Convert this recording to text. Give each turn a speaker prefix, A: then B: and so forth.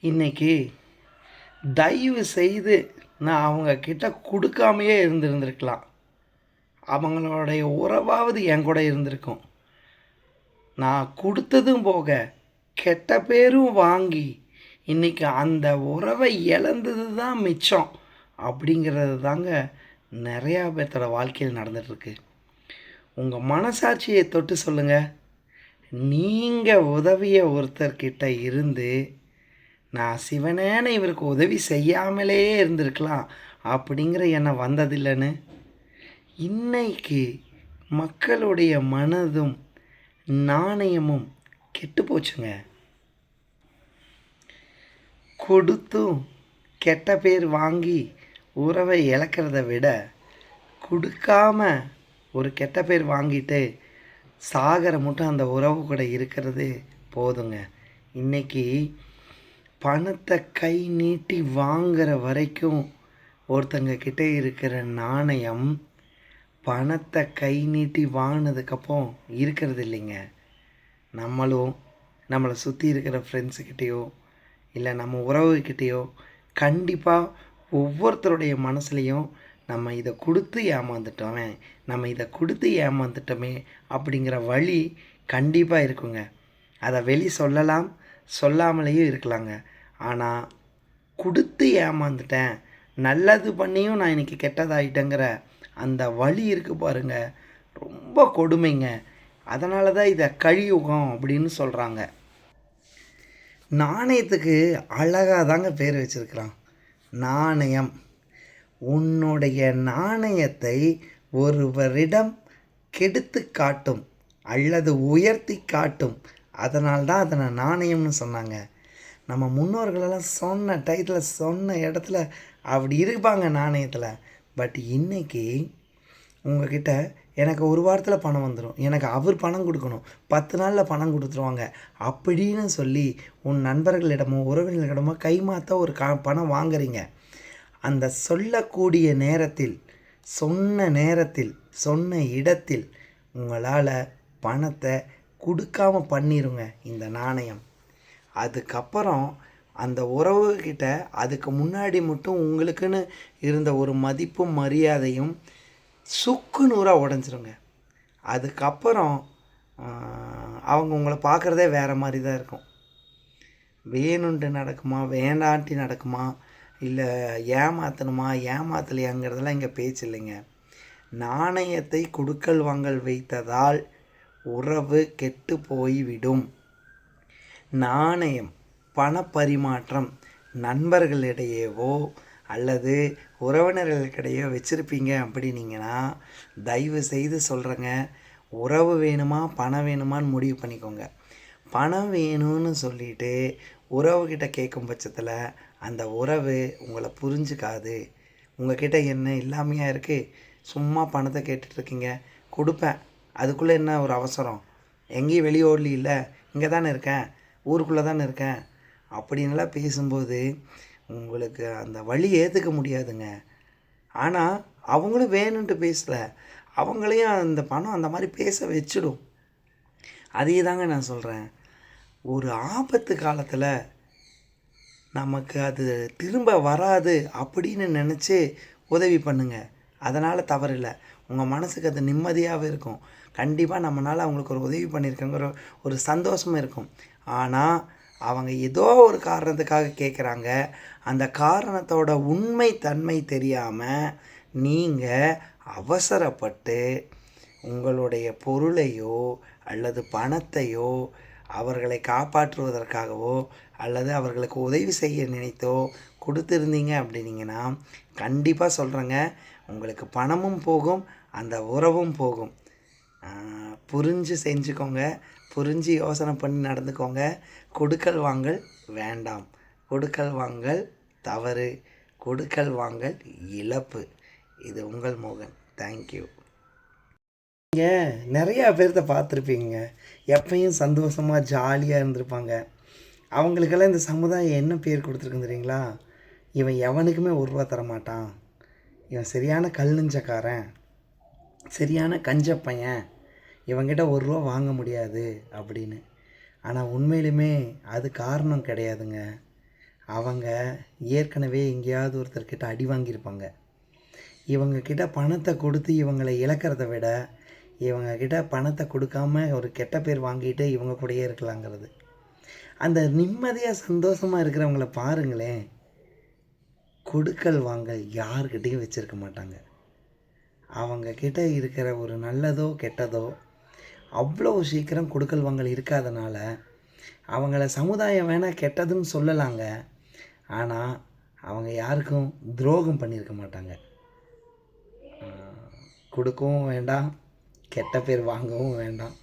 A: இன்னைக்கு தயவு செய்து நான் அவங்க கிட்ட கொடுக்காமையே இருந்திருந்திருக்கலாம். அவங்களுடைய உறவாவது என் கூட இருந்திருக்கும். நான் கொடுத்ததும் போக கெட்ட பேரும் வாங்கி இன்றைக்கி அந்த உறவை இழந்தது தான் மிச்சம். அப்படிங்கிறது தாங்க நிறையா பேர்த்தோட வாழ்க்கையில் நடந்துகிட்ருக்கு உங்கள் மனசாட்சியை தொட்டு சொல்லுங்கள் நீங்கள் உதவிய ஒருத்தர்கிட்ட இருந்து நான் சிவனேன இவருக்கு உதவி செய்யாமலே இருந்திருக்கலாம். அப்படிங்கிற எண்ணம் வந்ததில்லைன்னு? இன்னைக்கு மக்களுடைய மனதும் நாணயமும் கெட்டு போச்சுங்க. கொடுத்தும் கெட்ட பேர் வாங்கி உறவை இழக்கிறத விட கொடுக்காம ஒரு கெட்ட பேர் வாங்கிட்டு சாகர மட்டும் அந்த உறவு கூட இருக்கிறது போதுங்க. இன்றைக்கி பணத்தை கை நீட்டி வாங்குற வரைக்கும் ஒருத்தங்க கிட்ட இருக்கிற நாணயம் பணத்தை கை நீட்டி வாங்கினதுக்கப்புறம் இருக்கிறது இல்லைங்க. நம்மளும் நம்மளை சுற்றி இருக்கிற ஃப்ரெண்ட்ஸுக்கிட்டேயோ இல்லை நம்ம உறவுக்கிட்டேயோ கண்டிப்பாக ஒவ்வொருத்தருடைய மனசுலேயும் நம்ம இதை கொடுத்து ஏமாந்துட்டோமே நம்ம இதை கொடுத்து ஏமாந்துட்டோமே அப்படிங்கிற வழி கண்டிப்பாக இருக்குங்க. அதை வெளி சொல்லலாம் சொல்லாமலேயும் இருக்கலாங்க. ஆனால் கொடுத்து ஏமாந்துட்டேன். நல்லது பண்ணியும் நான் இன்னைக்கு கெட்டதாயிட்டேங்கிற அந்த வழி இருக்குது பாருங்க. ரொம்ப கொடுமைங்க. அதனால தான் இதை கழியுகம் அப்படின்னு சொல்கிறாங்க நாணயத்துக்கு அழகாக தாங்க பேர் வச்சிருக்கிறான். நாணயம். உன்னுடைய நாணயத்தை ஒருவரிடம் கெடுத்து காட்டும் அல்லது உயர்த்தி காட்டும் அதனால்தான் அதை நான் நாணயம்னு சொன்னாங்க. நம்ம முன்னோர்களெல்லாம் சொன்ன டயத்தில் சொன்ன இடத்துல அப்படி இருப்பாங்க நாணயத்தில். பட் இன்னைக்கு உங்ககிட்ட எனக்கு ஒரு வாரத்தில் பணம் வந்துடும் எனக்கு அவர் பணம் கொடுக்கணும். பத்து நாளில் பணம் கொடுத்துருவாங்க. அப்படின்னு சொல்லி உன் நண்பர்களிடமோ உறவினர்களிடமோ கைமாற்ற ஒரு கா பணம் வாங்குறீங்க. அந்த சொல்லக்கூடிய நேரத்தில் சொன்ன நேரத்தில் சொன்ன இடத்தில் உங்களால் பணத்தை கொடுக்காம பண்ணிடுங்க இந்த நாணயம். அதுக்கப்புறம் அந்த உறவுகிட்ட அதுக்கு முன்னாடி மட்டும் உங்களுக்குன்னு இருந்த ஒரு மதிப்பும் மரியாதையும் சுக்கு நூறாக உடஞ்சிருங்க. அதுக்கப்புறம் அவங்க உங்களை பார்க்குறதே வேறு மாதிரி தான் இருக்கும். வேணுன்ட்டு நடக்குமா வேண்டான்ட்டு நடக்குமா இல்லை ஏமாத்தணுமா ஏமாத்தலையாங்கிறதெல்லாம் இங்கே பேச்சு இல்லைங்க. நாணயத்தை கொடுக்கல் வாங்கல் வைத்ததால் உறவு கெட்டு போய்விடும் நாணயம் பணப்பரிமாற்றம் நண்பர்களிடையேவோ அல்லது உறவினர்களுக்கிடையோ வச்சுருப்பீங்க அப்படின்னீங்கன்னா தயவு செய்து சொல்கிறேங்க உறவு வேணுமா பணம் வேணுமான்னு முடிவு பண்ணிக்கோங்க. பணம் வேணும்னு சொல்லிட்டு உறவுகிட்ட கேட்கும் பட்சத்தில் அந்த உறவு உங்களை புரிஞ்சுக்காது. உங்ககிட்ட என்ன இல்லாமையாக இருக்குது சும்மா பணத்தை கேட்டுட்ருக்கீங்க கொடுப்பேன். அதுக்குள்ளே என்ன ஒரு அவசரம்? எங்கேயும் வெளியோடலி இல்லை இங்கே தானே இருக்கேன். ஊருக்குள்ளே தானே இருக்கேன். அப்படின்லாம் பேசும்போது உங்களுக்கு அந்த வழி ஏற்றுக்க முடியாதுங்க. ஆனால் அவங்களும் வேணுன்ட்டு பேசலை. அவங்களையும் அந்த பணம் அந்த மாதிரி பேச வச்சிடும். அதையே தாங்க நான் சொல்கிறேன் ஒரு ஆபத்து காலத்தில் நமக்கு அது திரும்ப வராது அப்படின்னு நினச்சி உதவி பண்ணுங்க. அதனால் தவறில்லை. உங்கள் மனசுக்கு அது நிம்மதியாகவே இருக்கும். கண்டிப்பாக நம்மளால் அவங்களுக்கு ஒரு உதவி பண்ணியிருக்கோங்கிற ஒரு சந்தோஷமும் இருக்கும். ஆனால் அவங்க ஏதோ ஒரு காரணத்துக்காக கேட்குறாங்க அந்த காரணத்தோட உண்மை தன்மை தெரியாமல் நீங்கள் அவசரப்பட்டு உங்களுடைய பொருளையோ அல்லது பணத்தையோ அவர்களை காப்பாற்றுவதற்காகவோ அல்லது அவர்களுக்கு உதவி செய்ய நினைத்தோ கொடுத்துருந்தீங்க அப்படின்னீங்கன்னா கண்டிப்பாக சொல்கிறேங்க உங்களுக்கு பணமும் போகும் அந்த உறவும் போகும். புரிஞ்சு செஞ்சுக்கோங்க. புரிஞ்சு யோசனை பண்ணி நடந்துக்கோங்க. கொடுக்கல் வாங்கல் வேண்டாம். கொடுக்கல் வாங்கல் தவறு. கொடுக்கல் வாங்கல் இழப்பு. இது உங்கள் மோகன். தேங்க்யூ நீங்கள் நிறையா பேர்த்த பார்த்துருப்பீங்க. எப்பயும் சந்தோஷமாக ஜாலியாக இருந்திருப்பாங்க. அவங்களுக்கெல்லாம் இந்த சமுதாயம் என்ன பேர் கொடுத்துருக்கு தெரியுங்களா? இவன் எவனுக்குமே ஒரு ரூபா தரமாட்டான். இவன் சரியான கல் நெஞ்சக்காரன் சரியான கஞ்ச பையன். இவங்கிட்ட ஒரு ரூபா வாங்க முடியாது அப்படின்னு. ஆனால் உண்மையிலுமே அது காரணம் கிடையாதுங்க. அவங்க ஏற்கனவே எங்கேயாவது ஒருத்தர்கிட்ட அடி வாங்கியிருப்பாங்க. இவங்கக்கிட்ட பணத்தை கொடுத்து இவங்களை இழக்கிறத விட இவங்கக்கிட்ட பணத்தை கொடுக்காம ஒரு கெட்ட பேர் வாங்கிட்டு இவங்க கூடயே இருக்கலாங்கிறது. அந்த நிம்மதியாக சந்தோஷமாக இருக்கிறவங்கள பாருங்களேன். கொடுக்கல் வாங்கல் யாருக்கிட்டேயும் வச்சுருக்க மாட்டாங்க. அவங்கக்கிட்ட இருக்கிற ஒரு நல்லதோ கெட்டதோ அவ்வளோ சீக்கிரம் கொடுக்கல் வாங்கல் இருக்காதனால அவங்கள சமுதாயம் வேணால் கெட்டதுன்னு சொல்லலாங்க. ஆனால் அவங்க யாருக்கும் துரோகம் பண்ணியிருக்க மாட்டாங்க. கொடுக்கவும் வேண்டாம் கெட்ட பேர் வாங்கவும் வேண்டாம்.